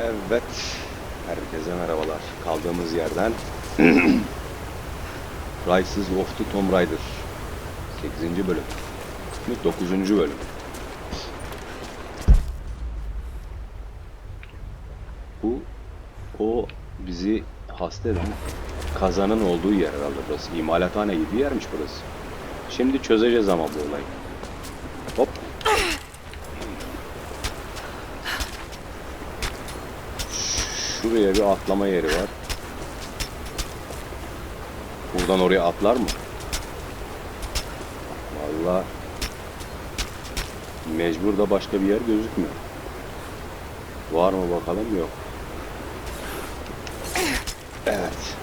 Evet. Herkese merhabalar. Kaldığımız yerden Rises of the Tomb Raider 8. bölüm. Mi? 9. bölüm. Bu o bizi hasta eden kazanın olduğu yer herhalde burası. İmalathane gibi bir yermiş burası. Şimdi çözeceğiz ama bu olayı. Hop. Şuraya bir atlama yeri var. Buradan oraya atlar mı? Vallahi mecbur da başka bir yer gözükmüyor. Var mı bakalım yok. Evet.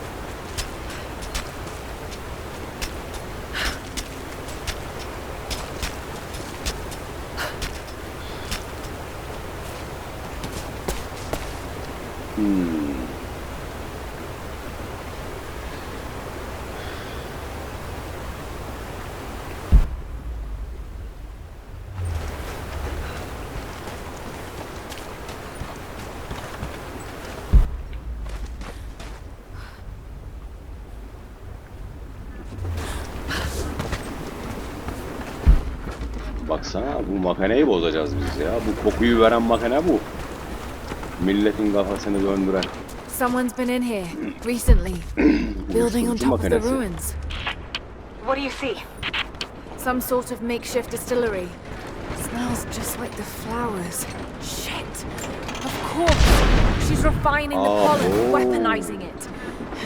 Baksana bu makineyi bozacağız biz ya. Bu kokuyu veren makine bu. Milletin kafasını döndüren. Someone's been in here recently, building on Uyuşturucu top of the ruins. What do you see? Some sort of makeshift distillery. Smells just like the flowers. Shit. Of course. She's refining the Oh. pollen, weaponizing it.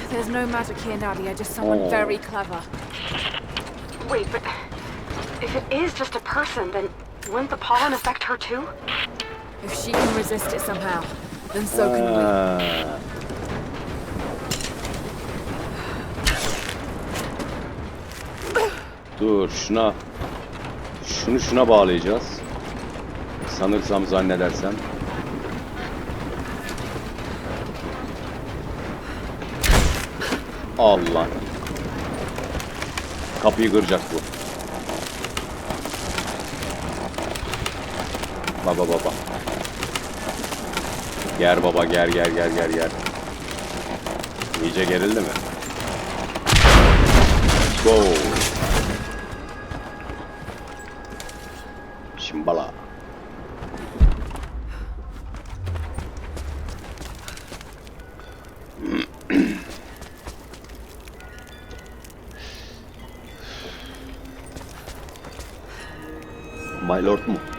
There's no magic here, Nadia, just someone Oh. very clever. Wait, but if it is just a person, then wouldn't the pollen affect her too? If she can resist it somehow, then so can we. Ha. Dur şuna şunu şuna bağlayacağız. Sanırsam zannedersem. Allah. Kapıyı kıracak bu. Baba baba. Ger baba ger ger ger ger ger. İyice gerildi mi? Let's go. Şimbala. My Lord mu?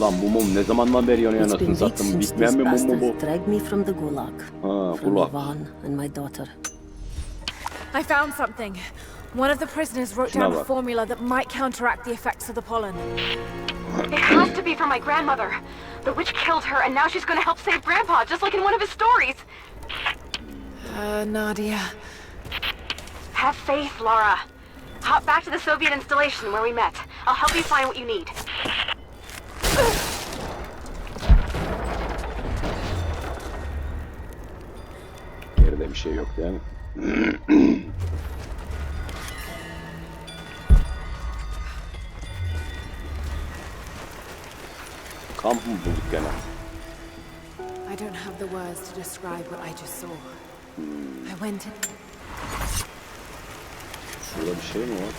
Lan bu mum ne zamandan beri yanıyor It's anasını been weeks sattım. since Bitmeyen these bir mum mu bu? bastards dragged me from the gulag. Ha From kulak. Ivan and my daughter. I found something. One of the prisoners wrote down a bak. formula that might counteract the effects of the pollen. It has to be from my grandmother. The witch killed her, and now she's gonna help save Grandpa, just like in one of his stories. Uh, Nadia. Have faith, Laura. Hop back to the Soviet installation where we met. I'll help you find what you need. Bir şey yok mi? Kamp mı bulduk gene? I don't have the words to describe what I just saw. I went in. Şurada bir şey mi var? Yok.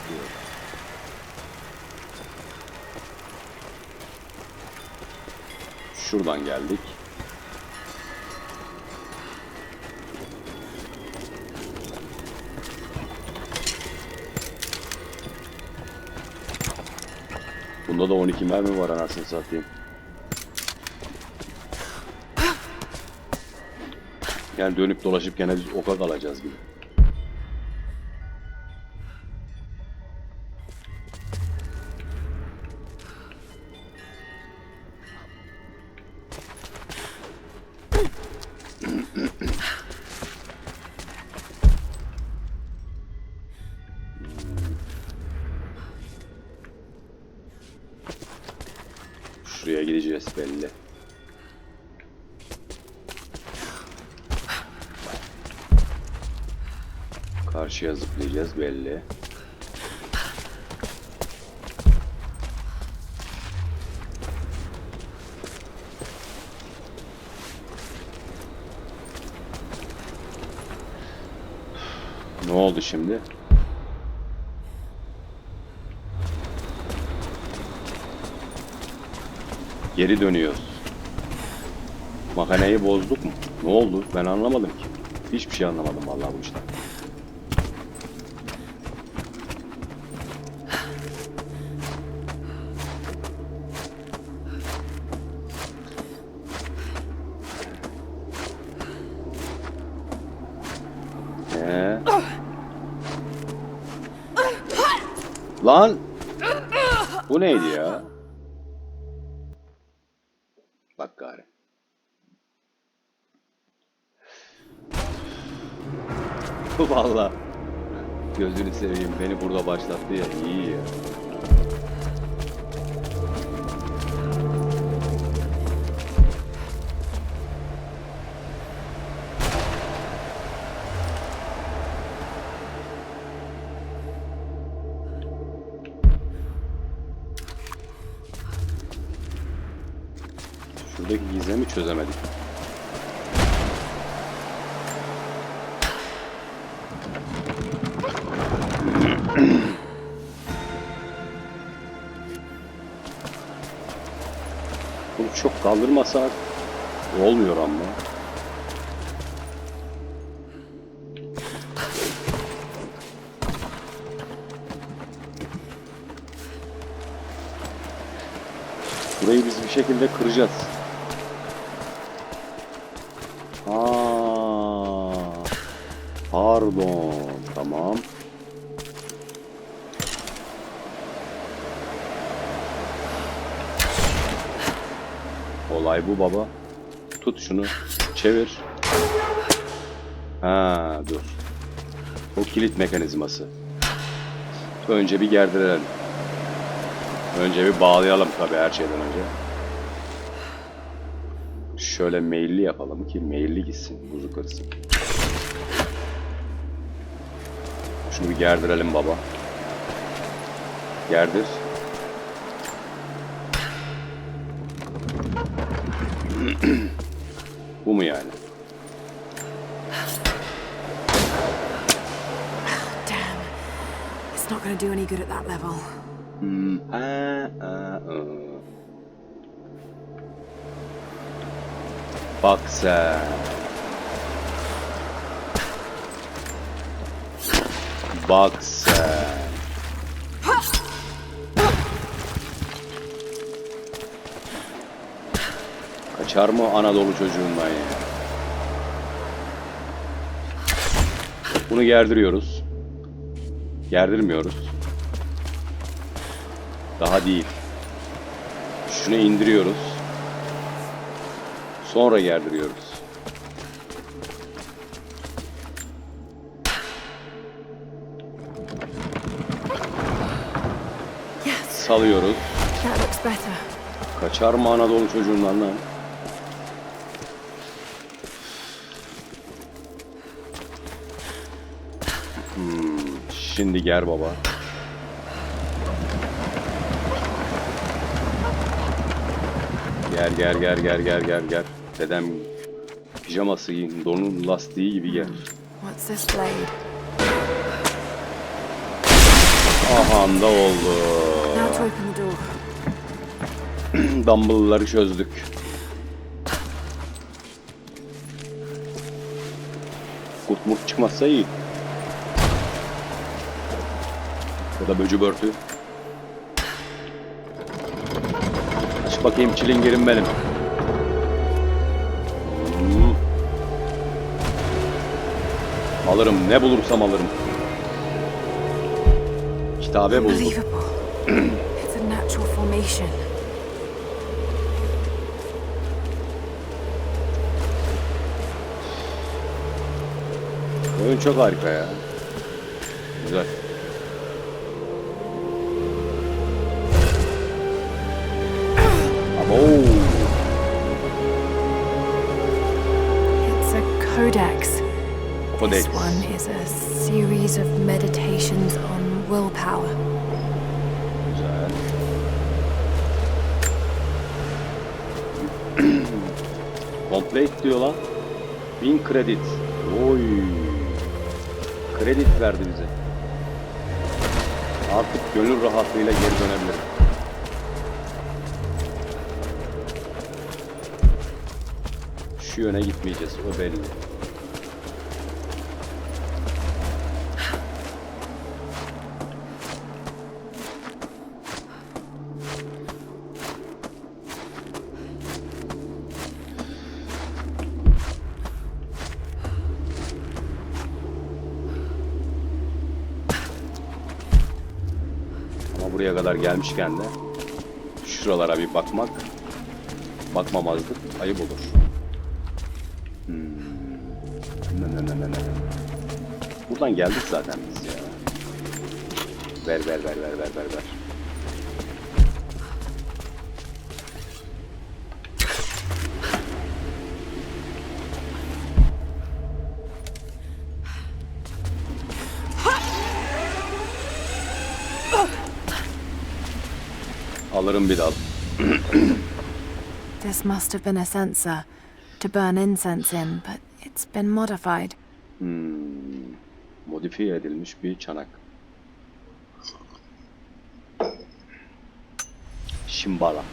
Şuradan geldik. Bunda da 12 mermi var anasını satayım. Yani dönüp dolaşıp gene biz oka kalacağız gibi. Şuraya gideceğiz belli. Karşıya zıplayacağız belli. Ne oldu şimdi? Geri dönüyoruz. Makineyi bozduk mu? Ne oldu? Ben anlamadım ki. Hiçbir şey anlamadım vallahi bu işten. Ee? Lan! Bu neydi ya? Bak gari. Valla. Gözünü seveyim beni burada başlattı ya iyi ya. Şuradaki gizemi çözemedik. Bunu çok kaldırmasak olmuyor ama. Burayı biz bir şekilde kıracağız. Baba. Tut şunu. Çevir. Ha dur. O kilit mekanizması. Önce bir gerdirelim. Önce bir bağlayalım tabii her şeyden önce. Şöyle meyilli yapalım ki meyilli gitsin, buzu kırsın. Şunu bir gerdirelim baba. Gerdir. Bu mu yani? Damn. It's not going to do any good at that level. Hmm, aa. Bak sen. Bak sen. Kaçar mı Anadolu çocuğundan ya? Bunu gerdiriyoruz. Gerdirmiyoruz. Daha değil. Şunu indiriyoruz. Sonra gerdiriyoruz. Salıyoruz. Kaçar mı Anadolu çocuğundan lan? Şimdi ger baba. Ger ger ger ger ger ger ger. Dedem pijaması donun lastiği gibi ger. What's this blade? Aha da oldu. Dumble'ları çözdük. Kurt murt çıkmazsa iyi. Ya da böcü börtü. Aç bakayım çilingerim benim. Hmm. Alırım ne bulursam alırım. Kitabe buldum. İt's a natural formation. Oyun çok harika ya. Güzel. Codex. Codex. This one is a series of meditations on willpower. Güzel. Complete diyor lan. 1000 kredi. Oy. Kredi verdi bize. Artık gönül rahatlığıyla geri dönebilirim. Şu yöne gitmeyeceğiz, o belli. Kadar gelmişken de şuralara bir bakmak, bakmamazlık ayıp olur. Hmm. Buradan geldik zaten biz ya. Ver ver ver ver ver ver ver. Alırım bir dal. This must have been a sensor to burn incense in, but it's been modified. Hmm. Modifiye edilmiş bir çanak. Şimbala.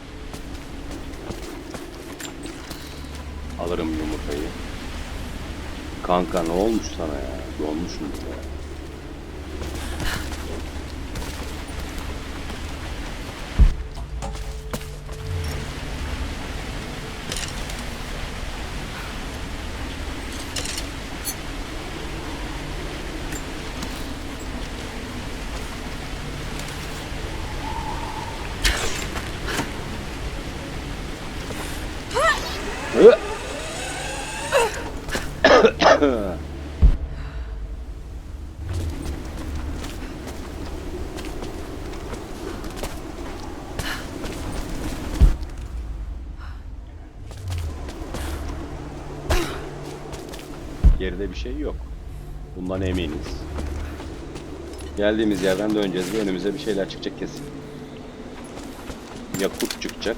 Alırım yumurtayı. Kanka ne olmuş sana ya? Donmuş mu ya? Geride bir şey yok. Bundan eminiz. Geldiğimiz yerden döneceğiz ve önümüze bir şeyler çıkacak kesin. Yakut çıkacak.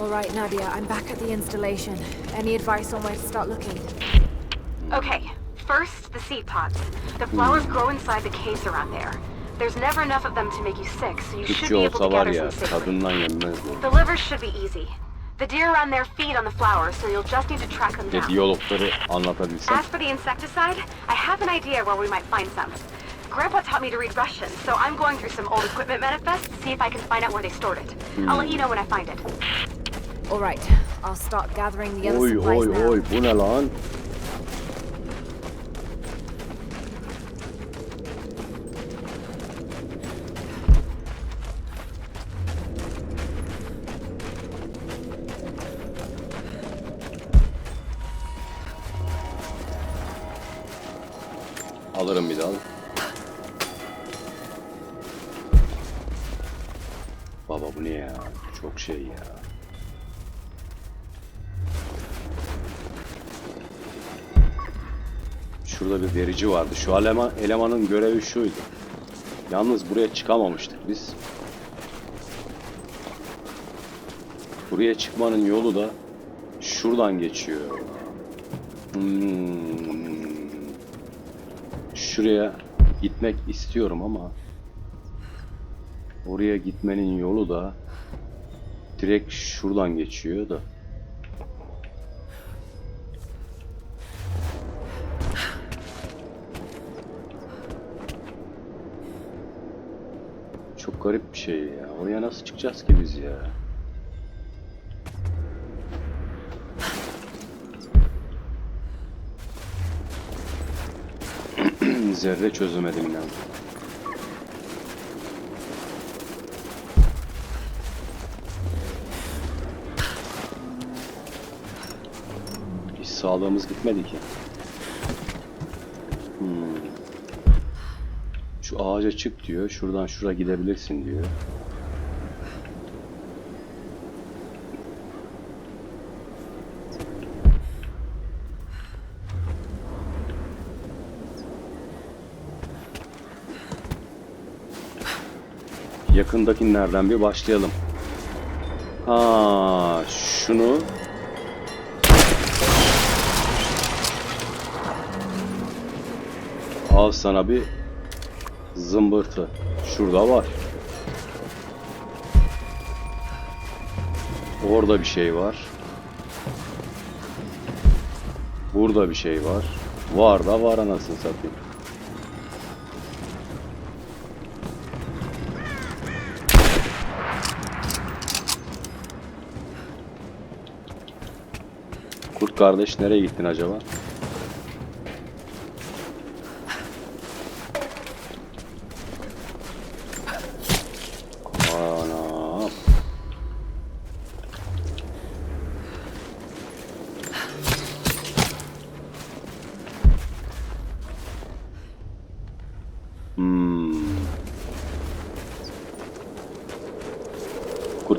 All right, Nadia, I'm back at the installation. Any advice on where to start looking? Okay, first, the seed pods. The flowers grow inside the caves around there. There's never enough of them to make you sick, so you should be able to olsa var gather ya some safely. tadından yenmez bu. The livers should be easy. The deer around there feed on the flowers, so you'll just need to track them Ve down. diyalogları anlatabilsem. As for the insecticide, I have an idea where we might find some. Grandpa taught me to read Russian, so I'm going through some old equipment manifests to see if I can find out where they stored it. I'll let you know when I find it. All right, I'll start gathering the other Oy supplies oy now. oy bu ne lan? Verici vardı. Şu eleman, elemanın görevi şuydu. Yalnız buraya çıkamamıştık biz. Buraya çıkmanın yolu da şuradan geçiyor. Hmm. Şuraya gitmek istiyorum ama oraya gitmenin yolu da direkt şuradan geçiyor da. Garip bir şey ya. Oraya nasıl çıkacağız ki biz ya? Zerre çözemedim ben. Hiç sağlığımız gitmedi ki. Ağaca çık diyor. Şuradan şura gidebilirsin diyor. Yakındakilerden bir başlayalım. Ha, şunu Al sana bir zımbırtı. Şurada var. Orada bir şey var. Burada bir şey var. Var da var anasını satayım. Kurt kardeş nereye gittin acaba?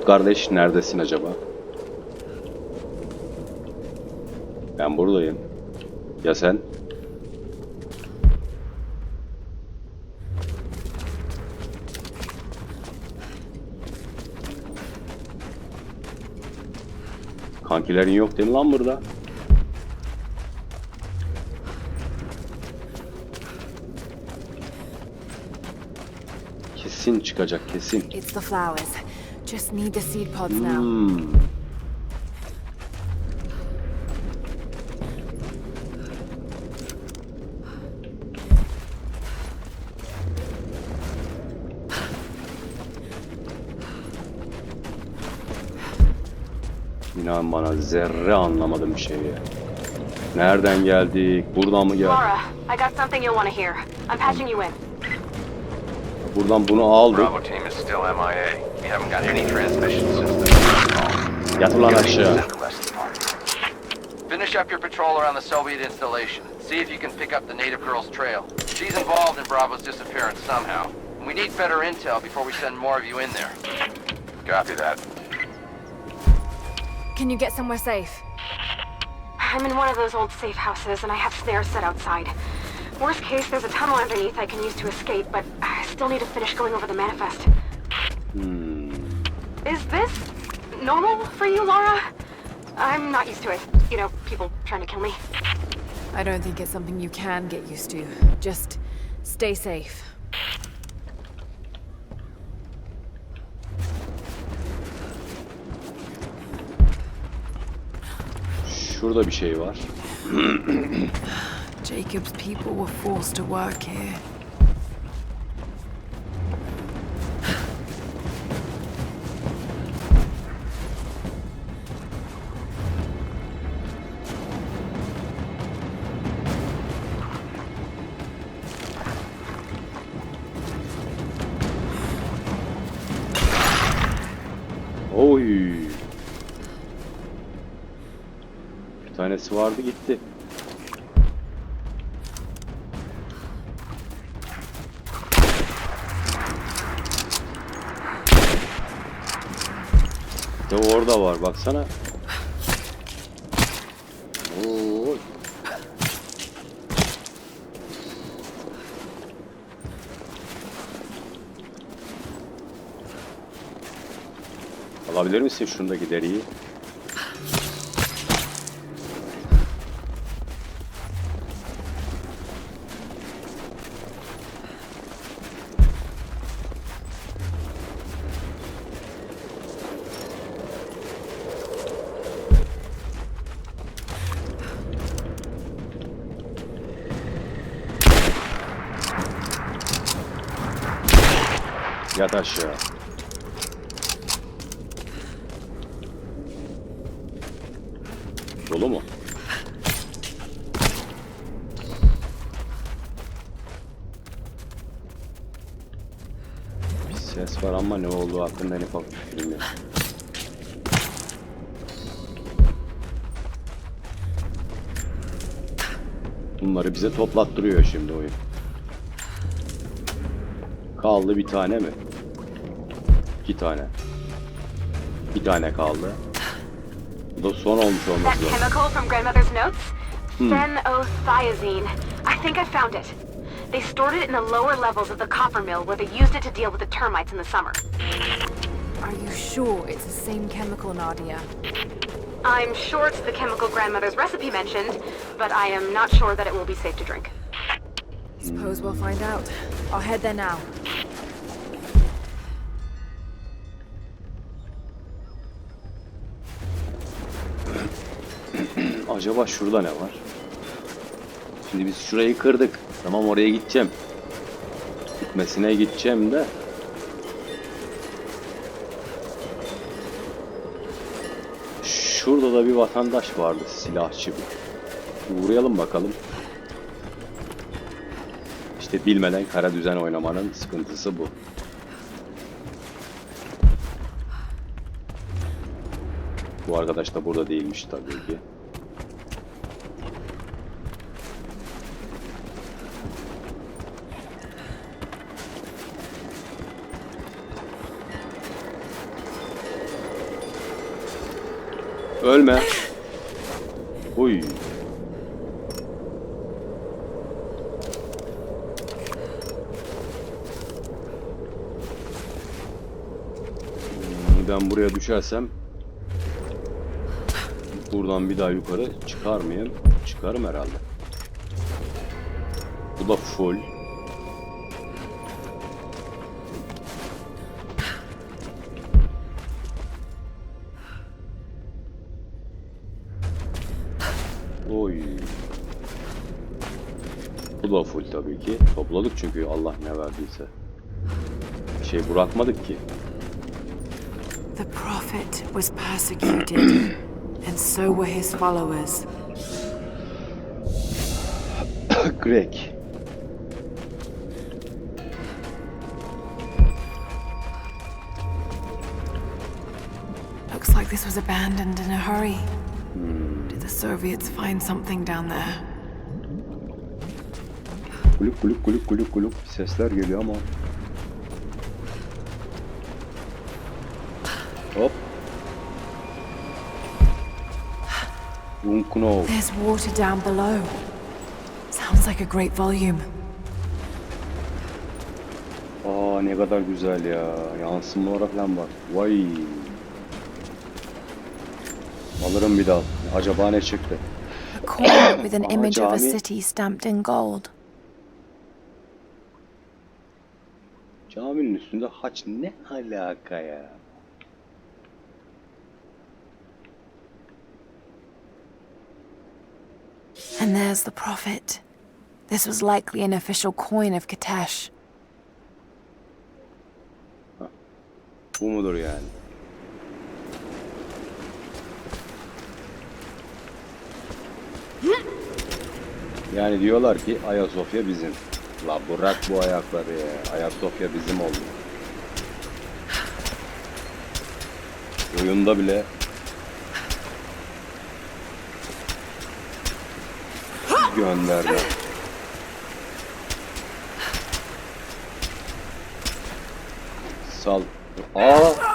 Kurt kardeş neredesin acaba? Ben buradayım. Ya sen? Kankilerin yok değil mi lan burada? Kesin çıkacak kesin. It's the flowers. Just need the seed pods now. Hmm. İnan bana zerre anlamadım bir şeyi. Nereden geldik? Buradan mı geldik? Laura, I got something you'll want to hear. I'm patching you in. Buradan bunu aldık. Bravo team is still MIA. We haven't got any transmissions since the first call. Yat ulan Gonna be aşağı. sent less than party. Finish up your patrol around the Soviet installation. See if you can pick up the native girl's trail. She's involved in Bravo's disappearance somehow. We need better intel before we send more of you in there. Copy that. Can you get somewhere safe? I'm in one of those old safe houses, and I have stairs set outside. Worst case, there's a tunnel underneath I can use to escape, but I still need to finish going over the manifest. Hmm. Is this normal for you, Laura? I'm not used to it. You know, people trying to kill me. I don't think it's something you can get used to. Just stay safe. Şurada bir şey var. Jacob's people were forced to work here. Tanesi vardı gitti. De orada var baksana. Alabilir misin şundaki deriyi? Aşağı. Dolu mu? Bir ses var ama ne olduğu hakkında en ufak bir. Bunları bize toplattırıyor şimdi oyun. Kaldı bir tane mi? İki tane. Bir tane kaldı. Bu da son olmuş That olması lazım. chemical from grandmother's notes? Hmm. Phenothiazine. I think I found it. They stored it in the lower levels of the copper mill where they used it to deal with the termites in the summer. Are you sure it's the same chemical, Nadia? I'm sure it's the chemical grandmother's recipe mentioned, but I am not sure that it will be safe to drink. Suppose we'll find out. I'll head there now. Acaba şurada ne var? Şimdi biz şurayı kırdık. Tamam oraya gideceğim. Gitmesine gideceğim de. Şurada da bir vatandaş vardı silahçı bir. Uğrayalım bakalım. İşte bilmeden kara düzen oynamanın sıkıntısı bu. Bu arkadaş da burada değilmiş tabii ki. Ölme. Uy. Hmm, Ben buraya düşersem buradan bir daha yukarı çıkar mıyım? Çıkarım herhalde. Bu da full. Tabii ki. Topladık çünkü Allah ne verdiyse. Bir şey bırakmadık ki. The Prophet was persecuted, and so were his followers. Greg. Looks like this was abandoned in a hurry. Did the Soviets find something down there? Kulüp kulüp kulüp kulüp kulüp sesler geliyor ama. Hop. Unkno. There's water down below. Sounds like a great volume. Aa ne kadar güzel ya. Yansımalara falan bak. Vay. Alırım bir dal. Acaba ne çıktı? A with an image of a city stamped in gold. Caminin üstünde haç ne alaka ya? And there's the Prophet. This was likely an official coin of Katesh. Bu mudur yani? Yani diyorlar ki Ayasofya bizim. La bırak bu ayakları ya. Ayasofya bizim oldu. Oyunda bile gönderme. Sal. Aa!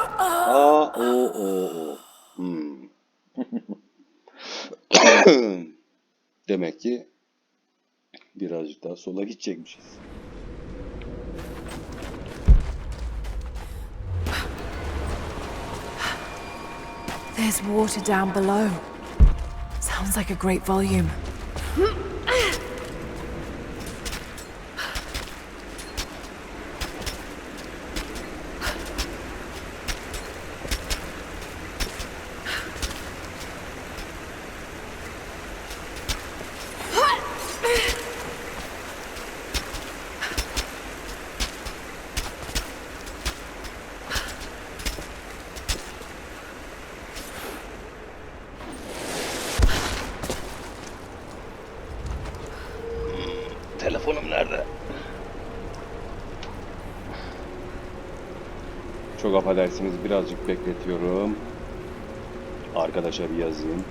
Sola gidecekmişiz. There's water down below. Sounds like a great volume. Affedersiniz birazcık bekletiyorum. Arkadaşa bir yazayım.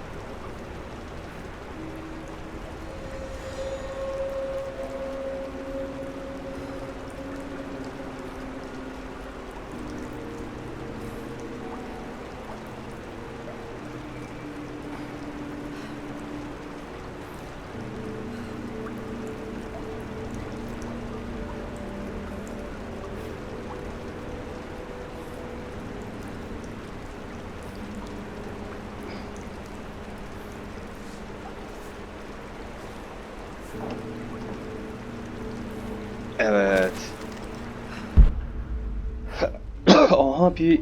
Bir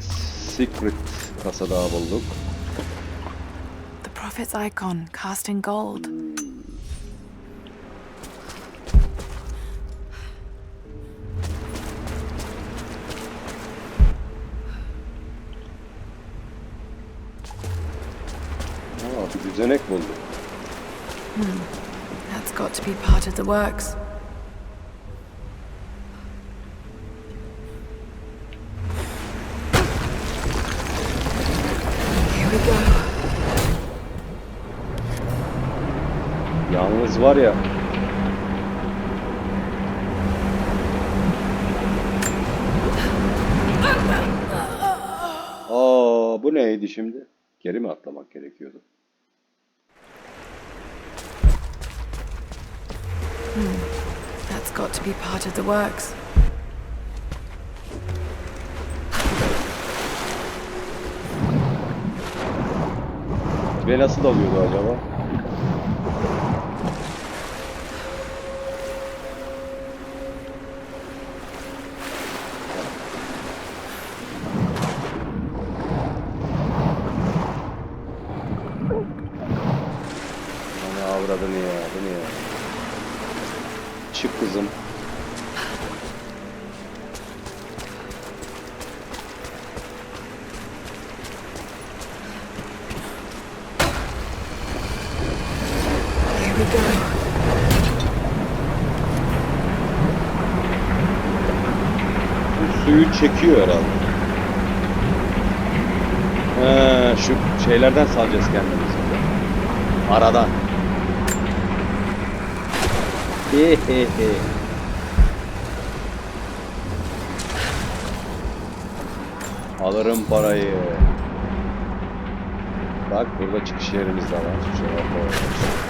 secret kasa daha bulduk. The Prophet's icon, cast in gold. Aa, bir düzenek bulduk. Hmm, that's got to be part of the works. We go. Yalnız var ya. Aa, bu neydi şimdi? Geri mi atlamak gerekiyordu? That's got to be part of the works. Ve nasıl dalıyordu acaba? Ana avradını ya, bu ne ya? Çık kızım. Here we go. Bu suyu çekiyor herhalde. He, şu şeylerden salacağız kendimizi. Aradan. He he he. Alırım parayı. Bak burada çıkış yerimiz de var. Şöyle koyalım.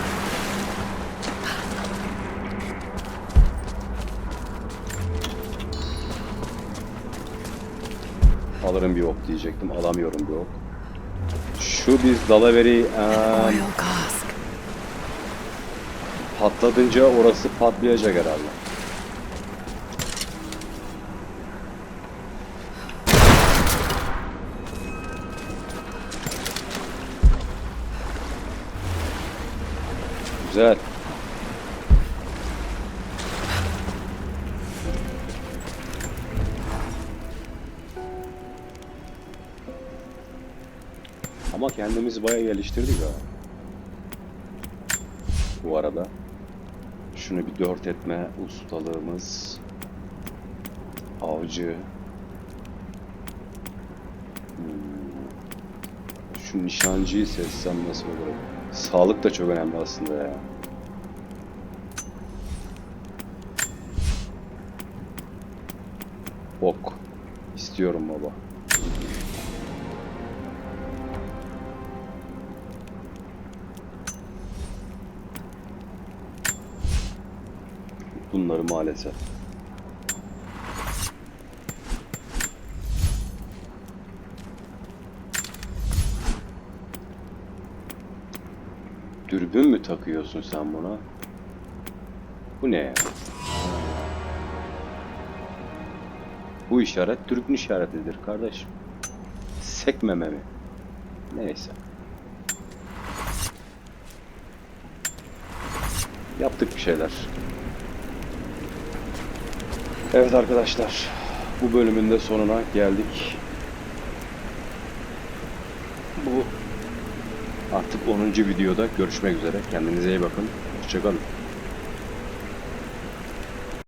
Alırım bir ok diyecektim. Alamıyorum bir ok. Şu biz dalaveri patladınca orası patlayacak herhalde. Güzel. Kendimizi bayağı geliştirdik ha. Bu arada. Şunu bir dört etme ustalığımız. Avcı. Hmm. Şu nişancıyı seçsem nasıl olur? Sağlık da çok önemli aslında ya. Ok. İstiyorum baba. Bunları maalesef. Dürbün mü takıyorsun sen buna? Bu ne ya? Bu işaret dürbün işaretidir kardeşim. Sekmeme mi? Neyse. Yaptık bir şeyler. Evet arkadaşlar. Bu bölümün de sonuna geldik. Bu artık 10. videoda görüşmek üzere. Kendinize iyi bakın. Hoşçakalın.